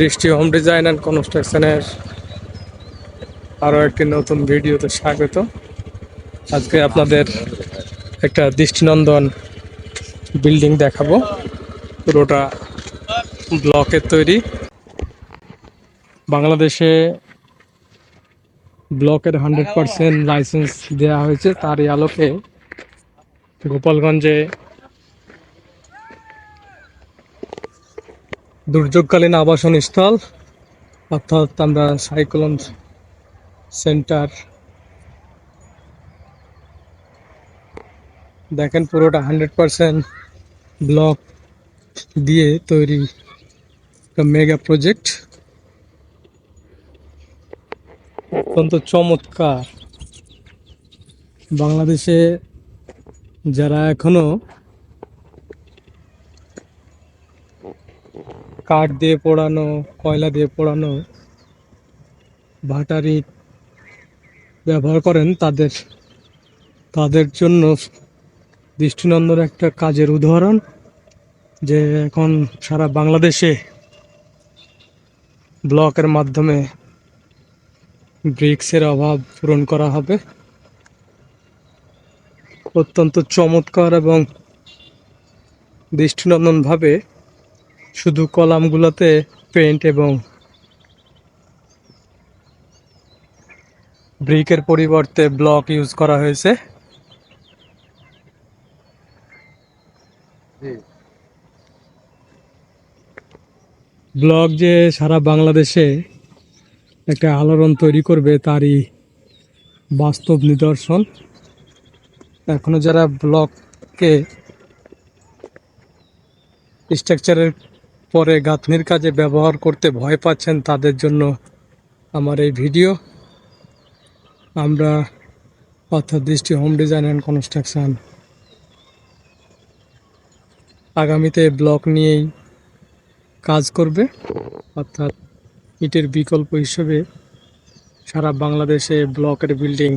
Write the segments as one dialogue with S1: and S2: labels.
S1: দৃষ্টি home design and কনস্ট্রাকশনের আরও একটি নতুন ভিডিওতে স্বাগত। আজকে আপনাদের একটা দৃষ্টিনন্দন বিল্ডিং দেখাবো। পুরোটা ব্লকের তৈরি। বাংলাদেশে ব্লকের হান্ড্রেড পার্সেন্ট লাইসেন্স দেওয়া হয়েছে। তারই আলোকে গোপালগঞ্জে দুর্যোগকালীন আবাসন স্থল অর্থাৎ আমরা সাইক্লোন সেন্টার। দেখেন পুরোটা হান্ড্রেড পারসেন্ট ব্লক দিয়ে তৈরি মেগা প্রজেক্ট। অত্যন্ত চমৎকার। বাংলাদেশে যারা এখনও কাঠ দিয়ে পোড়ানো, কয়লা দিয়ে পোড়ানো, ভাটারি ব্যবহার করেন তাদের। তাদের জন্য দৃষ্টিনন্দন একটা কাজের উদাহরণ যে এখন সারা বাংলাদেশে ব্লকের মাধ্যমে ব্রিক্সের অভাব পূরণ করা হবে। অত্যন্ত চমৎকার এবং দৃষ্টিনন্দনভাবে শুধু কলামগুলোতে পেন্ট এবং ব্রিকের পরিবর্তে ব্লক ইউজ করা হয়েছে। ব্লক যে সারা বাংলাদেশে একটা আলোড়ন তৈরি করবে তারই বাস্তব নিদর্শন। এখনও যারা ব্লককে স্ট্রাকচারের পরে গাঁথনির কাজে ব্যবহার করতে ভয় পাচ্ছেন তাদের জন্য আমার এই ভিডিও। আমরা অর্থাৎ Drishti home design and construction. আগামীতে ব্লক নিয়েই কাজ করবে। অর্থাৎ ইটের বিকল্প হিসেবে সারা বাংলাদেশে ব্লকের বিল্ডিং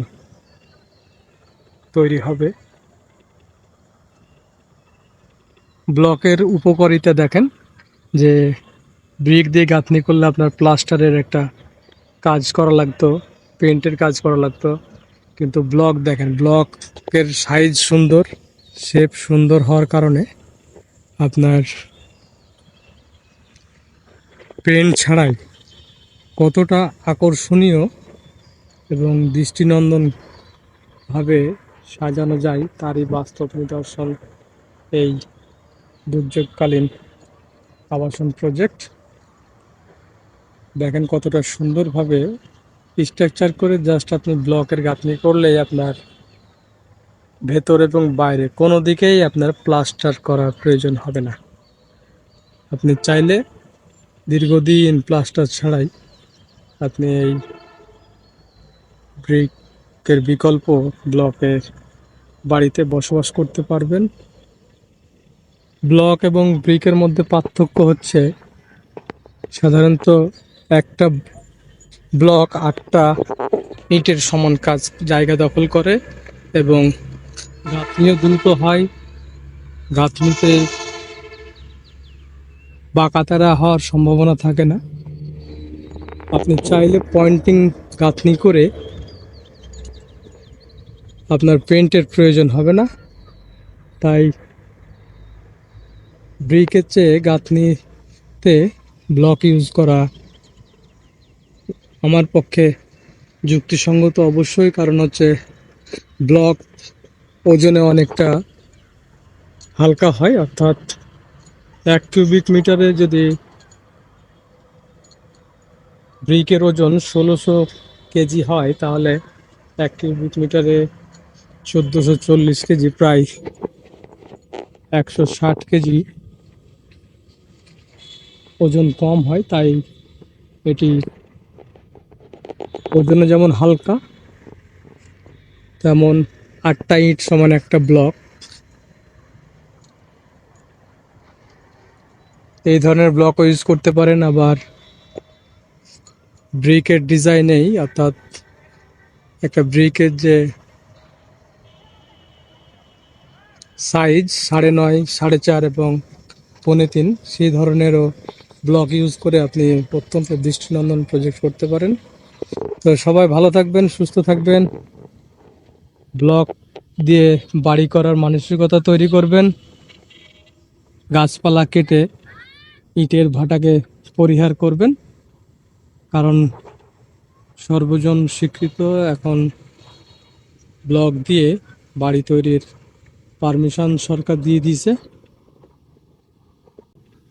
S1: তৈরি হবে। ব্লকের উপকারিতা দেখেন। যে ব্রিক দিয়ে গাঁথনি করলে আপনার প্লাস্টারের একটা কাজ করা লাগতো পেন্টের কাজ করা লাগতো। কিন্তু ব্লক দেখেন ব্লকের সাইজ সুন্দর শেপ সুন্দর হওয়ার কারণে আপনার পেন্ট ছাড়াই কতটা আকর্ষণীয় এবং দৃষ্টিনন্দনভাবে সাজানো যায়, তারই বাস্তব নিদর্শন এই দুর্যোগকালীন আবাসন প্রজেক্ট দেখেন কতটা সুন্দরভাবে স্ট্রাকচার করে জাস্ট আপনি ব্লকের গাঁথনি করলেই আপনার ভেতর এবং বাইরে কোনো দিকেই আপনার প্লাস্টার করার প্রয়োজন হবে না। আপনি চাইলে দীর্ঘদিন প্লাস্টার ছাড়াই আপনি এই ব্রিকের বিকল্প ব্লকের বাড়িতে বসবাস করতে পারবেন। ব্লক এবং ব্রিকের মধ্যে পার্থক্য হচ্ছে সাধারণত একটা ব্লক আটটা ইটের সমান কাজ, জায়গা দখল করে এবং গাঁথনিও দ্রুত হয়। গাঁথনিতে বাঁকাতারা হওয়ার সম্ভাবনা থাকে না। আপনি চাইলে পয়েন্টিং গাঁথনি করে আপনার পেন্টের প্রয়োজন হবে না। তাই ব্রিকের চেয়ে গাঁথনিতে ব্লক ইউজ করা আমার পক্ষে যুক্তিসঙ্গত অবশ্যই, কারণ হচ্ছে ব্লক ওজনে অনেকটা হালকা হয়, অর্থাৎ এক কিউবিক মিটারে যদি ব্রিকের ওজন ষোলোশো কেজি হয়, তাহলে এক কিউবিক মিটারে চোদ্দোশো চল্লিশ কেজি, প্রায় একশো ষাট কেজি ওজন কম হয়, তাই এটি ওজনে যেমন হালকা, তেমন আটটা ইট সমান একটা ব্লক। এই ধরনের ব্লক ইউজ করতে পারেন, আবার ব্রিকের ডিজাইনেই, অর্থাৎ একটা ব্রিকের যে সাইজ সাড়ে নয়, সাড়ে চার এবং পৌনে তিন, সেই ধরনেরও ব্লক ইউজ করে আপনি অত্যন্ত দৃষ্টিনন্দন প্রজেক্ট করতে পারেন। তো সবাই ভালো থাকবেন, সুস্থ থাকবেন। ব্লক দিয়ে বাড়ি করার মানসিকতা তৈরি করবেন। গাছপালা কেটে ইটের ভাটাকে পরিহার করবেন। কারণ সর্বজন স্বীকৃত এখন ব্লক দিয়ে বাড়ি তৈরির পারমিশন সরকার দিয়ে দিয়েছে।